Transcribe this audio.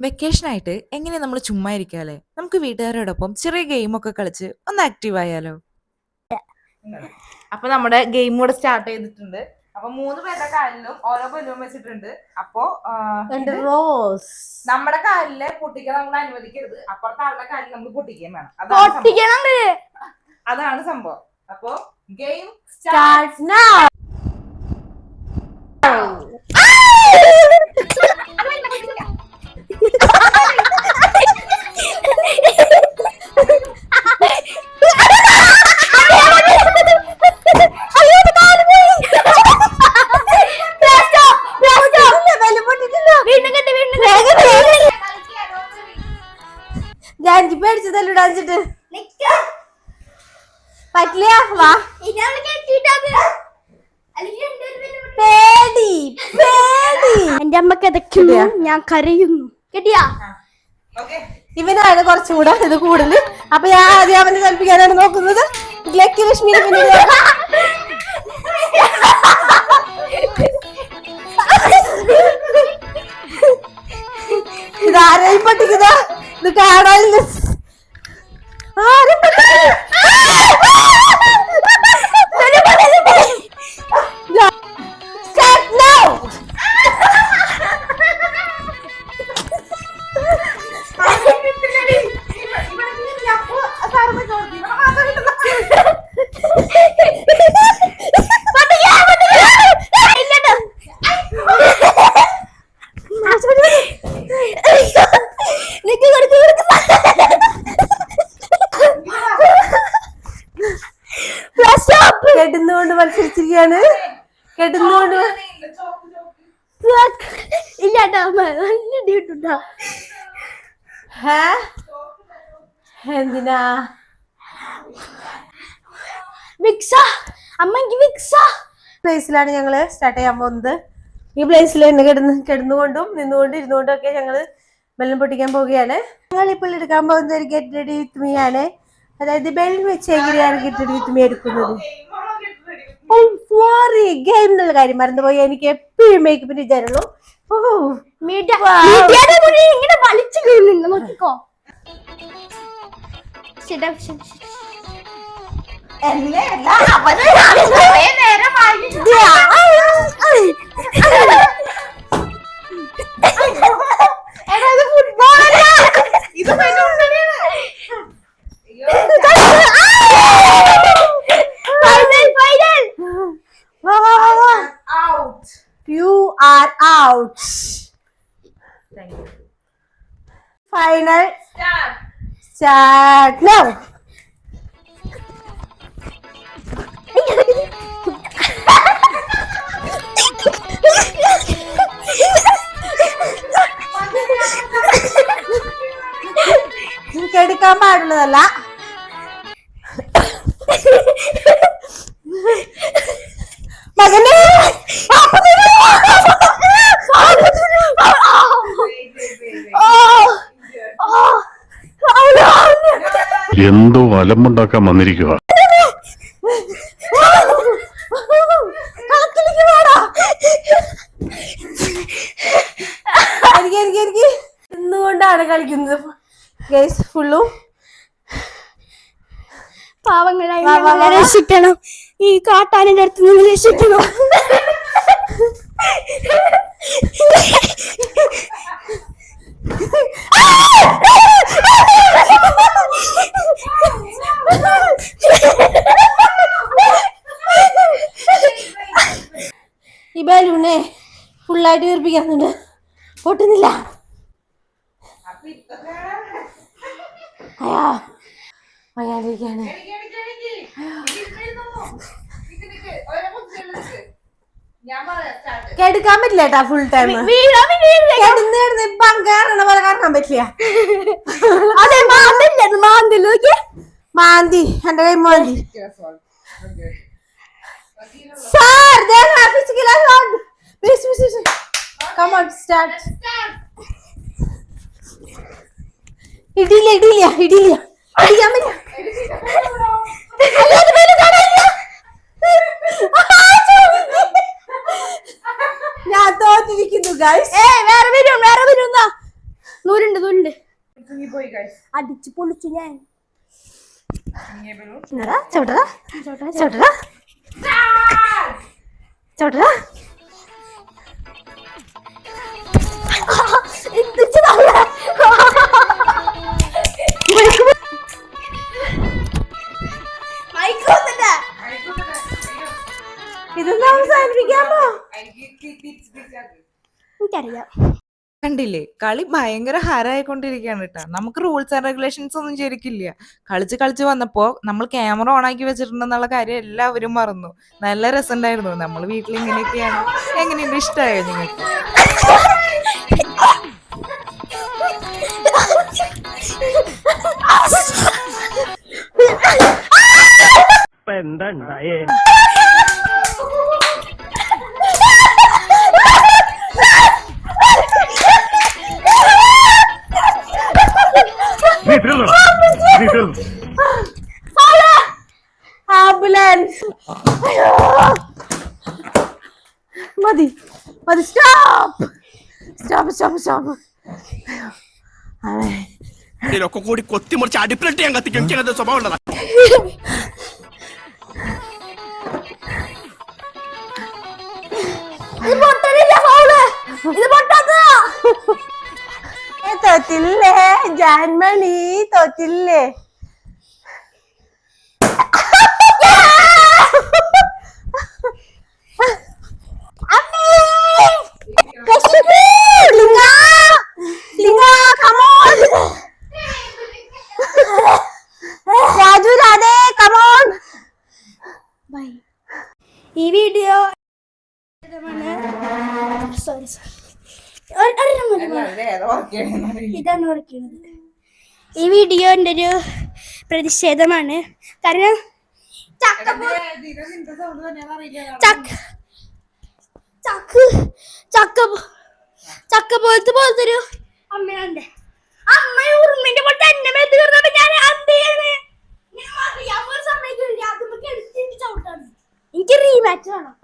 Vacation ആയിട്ട് എങ്ങനെ നമ്മൾ ചുമ്മാ ഇരിക്കാല്ലേ നമുക്ക് വീട്ടുകാരോടൊപ്പം ചെറിയ ഗെയിം ഒക്കെ കളിച്ച് ഒന്ന് ആക്റ്റീവ് ആയാലോ? അപ്പൊ നമ്മുടെ ഗെയിം കൂടെ സ്റ്റാർട്ട് ചെയ്തിട്ടുണ്ട്. അപ്പൊ മൂന്ന് പേരുടെ കാലിലും ഓരോ ബലൂൺ വെച്ചിട്ടുണ്ട്. അപ്പോ റോസ്. നമ്മുടെ കാലിൽ പൊട്ടിക്കാൻ നമ്മൾ അനുവദിക്കരുത്. അപ്പുറത്തെ ആളുടെ കാലിൽ നമ്മൾ പൊട്ടിക്കുകയും വേണം. അതാണ് സംഭവം. അതാണ് സംഭവം. അപ്പോ ഗെയിം സ്റ്റാർട്ട് നൗ ഞാൻ പേടിച്ചതല്ലോ ഡാൻസിട്ട് പറ്റില്ല വാ. പേടി പേടി. എന്റെ അമ്മയ്ക്ക് കിതയ്ക്കുന്നു. ഞാൻ കരയുന്നു. കേട്ടിയാ? ഓക്കെ ഇവനാണ് കുറച്ചുകൂടെ ഇത് കൂടുതൽ. അപ്പൊ ഞാൻ ആദ്യം അവനെ കൽപ്പിക്കാനാണ് നോക്കുന്നത്. ഞാൻ- ഇതാരെയും പൊട്ടിക്കുന്ന ഇത് കാണാനില്ല കെട്ടുന്നുകൊണ്ട് മത്സരിച്ചിരിക്കുകയാണ്. കെട്ടുന്നുകൊണ്ട് എന്തിനാ? വിക്സ അമ്മ എനിക്ക് വിക്സ പ്ലേസിലാണ് ഞങ്ങൾ സ്റ്റാർട്ട് ചെയ്യാൻ പോകുന്നത്. ഈ പ്ലേസിൽ തന്നെ കിടന്ന് കിടന്നുകൊണ്ടും നിന്നുകൊണ്ടും ഇരുന്നുകൊണ്ടും ഒക്കെ ഞങ്ങൾ ബെല്ലം പൊട്ടിക്കാൻ പോവുകയാണ്. ഞങ്ങൾ ഇപ്പോൾ എടുക്കാൻ പോകുന്ന ഒരു ഗെറ്റ് റെഡി വിത്ത് മീ ആണ്. അതായത് ബെല്ലിൽ വെച്ച് എങ്ങനെയാണ് ഗെറ്റ് വിത്തുമി എടുക്കുന്നത്? സോറി ഗെയിം എന്നുള്ള കാര്യം മറന്നുപോയി. എനിക്ക് എപ്പോഴും മേക്കപ്പിന് വിചാരമുള്ളൂ. ഓ ഇങ്ങനെ വലിച്ചു നോക്കിക്കോ. ശരി, ഫൈനൽ സ്റ്റാർട്ട് സ്റ്റാർട്ട് നൗ നിങ്ങൾക്ക് എന്തോ അലമ്പുണ്ടാക്കാൻ വന്നിരിക്കുക എനിക്ക് എനിക്ക് എനിക്ക് ഇന്നുകൊണ്ടാണ് കളിക്കുന്നത്? ഗൈസ് ഫുള്ളും? പാവങ്ങളായി രക്ഷിക്കണം. ഈ കാട്ടാനിന്റെ അടുത്ത് നിന്ന് രക്ഷിക്കണം. ഫുള്ളായിട്ട് വീർപ്പിക്കുന്നുണ്ട്. പൊട്ടുന്നില്ല. അയ്യാ. വയ്യാതിരിക്കാണ് കെടുക്കാൻ പറ്റില്ല കേട്ടാ ഫുൾ ടൈം. കിടന്ന് കിടന്ന് ഇപ്പൊ കയറണ പോലെ കറക്കാൻ പറ്റില്ല. അതെ മാന്തല്ല മാന്തി മാന്തി. എന്റെ കൈ മാന്തി sir physical please please come on start ഇടിയില്ല ഇടിയില്ല ഇടിയില്ല. ഇടിക്കാൻ ഞാൻ തോറ്റിരിക്കുന്നു ഗൈസ് ഏ വേറെ വരും വേറെ വരും നൂലുണ്ട് നൂലുണ്ട്. അടിച്ചു പൊളിച്ചു ഞാൻ. ഇങ്ങനെ ബലൂൺ. എന്നടാ ചവിട്ടടാ ചവിട്ടടാ. ഇതൊന്നും അവസാനിപ്പിക്കാമോ? എനിക്കറിയാം. കണ്ടില്ലേ? കളി ഭയങ്കര ഹരായിക്കൊണ്ടിരിക്കുകയാണ് കേട്ടോ. നമുക്ക് റൂൾസ് ആൻഡ് റെഗുലേഷൻസ് ഒന്നും ശരിക്കില്ല. കളിച്ച് കളിച്ച് വന്നപ്പോ നമ്മൾ ക്യാമറ ഓൺ ആക്കി വെച്ചിട്ടുണ്ടെന്നുള്ള കാര്യം എല്ലാവരും മറന്നു. നല്ല രസമുണ്ടായിരുന്നു നമ്മൾ വീട്ടിൽ ഇങ്ങനെയൊക്കെയാണ്. എങ്ങനെയുണ്ട്? ഇഷ്ടമായോ നിങ്ങൾക്ക്? ആംബുലൻസ്. മതി മതി സ്റ്റോപ്പ് സ്റ്റോപ്പ് സ്റ്റോപ്പ് സ്റ്റോപ്പ് ഇതിലൊക്കെ കൂടി കൊത്തിമുറിച്ച് അടിപ്പിലിട്ട് ഞാൻ കത്തിക്കും. എനിക്ക് അങ്ങനത്തെ സ്വഭാവം ഉള്ളതാ. തോറ്റില്ലേ ജാൻമണി തോറ്റില്ലേ ഇതാണ് വർക്കുന്നത് ഈ വീഡിയോന്റെ ഒരു പ്രതിഷേധമാണ്. കാരണം ചക്ക പോലത്തെ പോലത്തെ ഒരു അമ്മയാണ്ട് അമ്മ ഉറുമ്പിന്റെ പോലെ തന്നെ മേത്ത് കയറുന്നപ്പോ ഞാൻ അന്തയാണ് എനിക്ക് റീമാച്ച് വേണം.